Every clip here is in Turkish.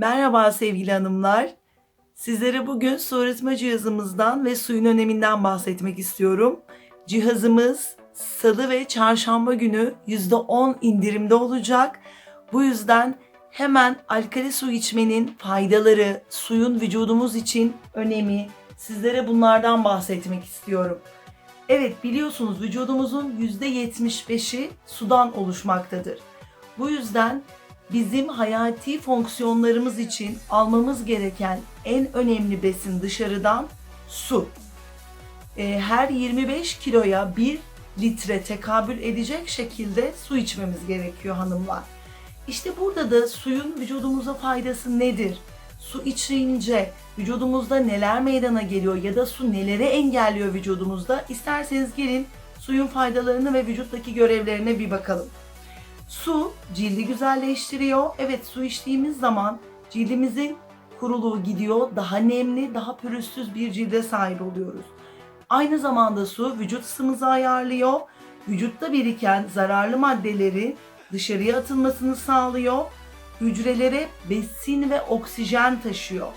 Merhaba sevgili hanımlar. Sizlere bugün su arıtma cihazımızdan ve suyun öneminden bahsetmek istiyorum. Cihazımız salı ve çarşamba günü %10 indirimde olacak. Bu yüzden hemen alkali su içmenin faydaları, suyun vücudumuz için önemi, sizlere bunlardan bahsetmek istiyorum. Evet biliyorsunuz vücudumuzun %75'i sudan oluşmaktadır. Bu yüzden bizim hayati fonksiyonlarımız için almamız gereken en önemli besin dışarıdan su. Ee, her 25 kiloya 1 litre tekabül edecek şekilde su içmemiz gerekiyor hanımlar. İşte burada da suyun vücudumuza faydası nedir? Su içince vücudumuzda neler meydana geliyor ya da su neleri engelliyor vücudumuzda? İsterseniz gelin suyun faydalarını ve vücuttaki görevlerine bir bakalım. Su cildi güzelleştiriyor. Evet su içtiğimiz zaman cildimizin kuruluğu gidiyor. Daha nemli, daha pürüzsüz bir cilde sahip oluyoruz. Aynı zamanda su vücut ısımızı ayarlıyor. Vücutta biriken zararlı maddeleri dışarıya atılmasını sağlıyor. Hücrelere besin ve oksijen taşıyor.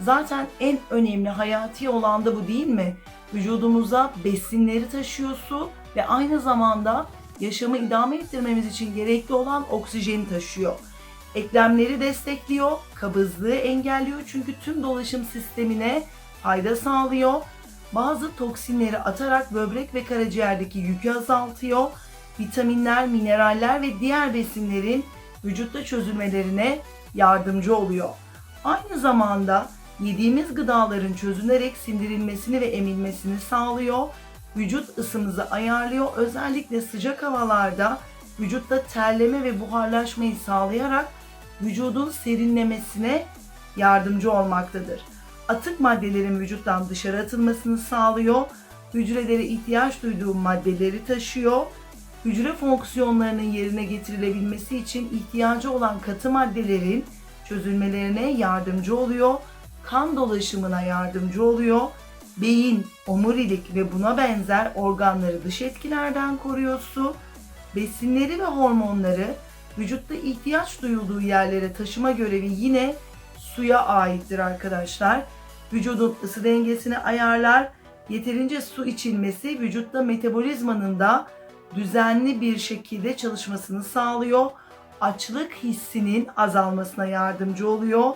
Zaten en önemli hayati olan da bu değil mi? Vücudumuza besinleri taşıyor su ve aynı zamanda yaşamı idame ettirmemiz için gerekli olan oksijeni taşıyor. Eklemleri destekliyor, kabızlığı engelliyor çünkü tüm dolaşım sistemine fayda sağlıyor. Bazı toksinleri atarak böbrek ve karaciğerdeki yükü azaltıyor. Vitaminler, mineraller ve diğer besinlerin vücutta çözülmelerine yardımcı oluyor. Aynı zamanda yediğimiz gıdaların çözünerek sindirilmesini ve emilmesini sağlıyor vücut ısımızı ayarlıyor. Özellikle sıcak havalarda vücutta terleme ve buharlaşmayı sağlayarak vücudun serinlemesine yardımcı olmaktadır. Atık maddelerin vücuttan dışarı atılmasını sağlıyor. Hücrelere ihtiyaç duyduğu maddeleri taşıyor. Hücre fonksiyonlarının yerine getirilebilmesi için ihtiyacı olan katı maddelerin çözülmelerine yardımcı oluyor. Kan dolaşımına yardımcı oluyor beyin, omurilik ve buna benzer organları dış etkilerden koruyor su. Besinleri ve hormonları vücutta ihtiyaç duyulduğu yerlere taşıma görevi yine suya aittir arkadaşlar. Vücudun ısı dengesini ayarlar. Yeterince su içilmesi vücutta metabolizmanın da düzenli bir şekilde çalışmasını sağlıyor. Açlık hissinin azalmasına yardımcı oluyor.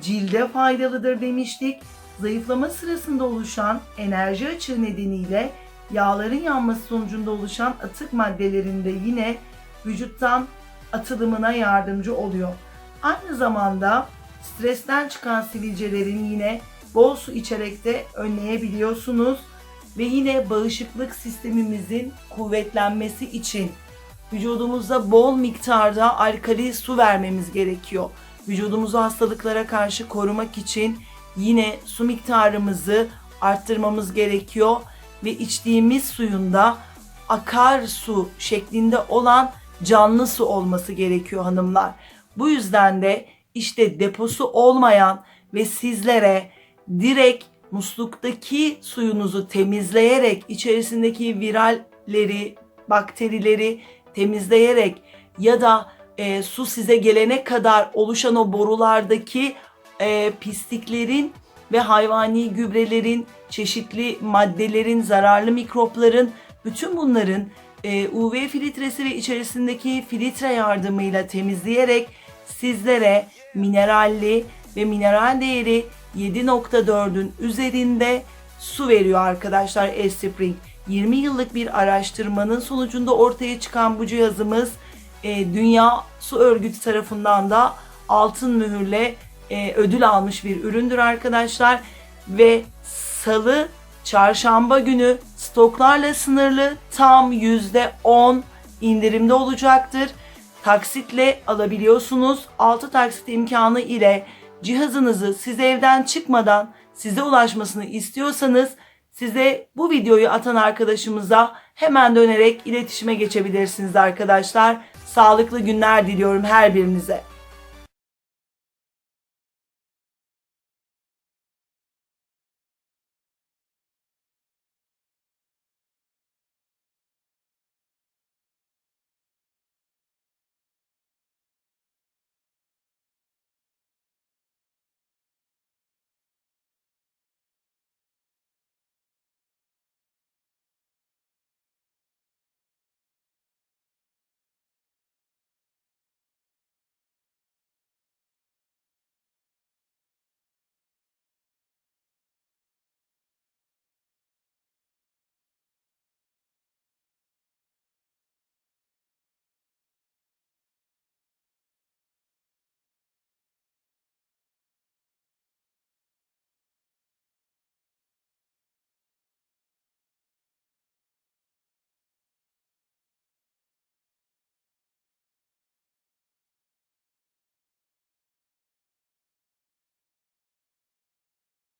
Cilde faydalıdır demiştik zayıflama sırasında oluşan enerji açığı nedeniyle yağların yanması sonucunda oluşan atık maddelerin de yine vücuttan atılımına yardımcı oluyor. Aynı zamanda stresten çıkan sivilcelerin yine bol su içerek de önleyebiliyorsunuz ve yine bağışıklık sistemimizin kuvvetlenmesi için vücudumuza bol miktarda alkali su vermemiz gerekiyor. Vücudumuzu hastalıklara karşı korumak için yine su miktarımızı arttırmamız gerekiyor ve içtiğimiz suyun da akar su şeklinde olan canlı su olması gerekiyor hanımlar. Bu yüzden de işte deposu olmayan ve sizlere direkt musluktaki suyunuzu temizleyerek içerisindeki viralleri, bakterileri temizleyerek ya da e, su size gelene kadar oluşan o borulardaki e, pisliklerin ve hayvani gübrelerin, çeşitli maddelerin, zararlı mikropların, bütün bunların e, UV filtresi ve içerisindeki filtre yardımıyla temizleyerek sizlere mineralli ve mineral değeri 7.4'ün üzerinde su veriyor arkadaşlar Espring. 20 yıllık bir araştırmanın sonucunda ortaya çıkan bu cihazımız e, Dünya Su Örgütü tarafından da altın mühürle e, ödül almış bir üründür arkadaşlar. Ve salı, çarşamba günü stoklarla sınırlı tam %10 indirimde olacaktır. Taksitle alabiliyorsunuz. 6 taksit imkanı ile cihazınızı siz evden çıkmadan size ulaşmasını istiyorsanız size bu videoyu atan arkadaşımıza hemen dönerek iletişime geçebilirsiniz arkadaşlar. Sağlıklı günler diliyorum her birinize.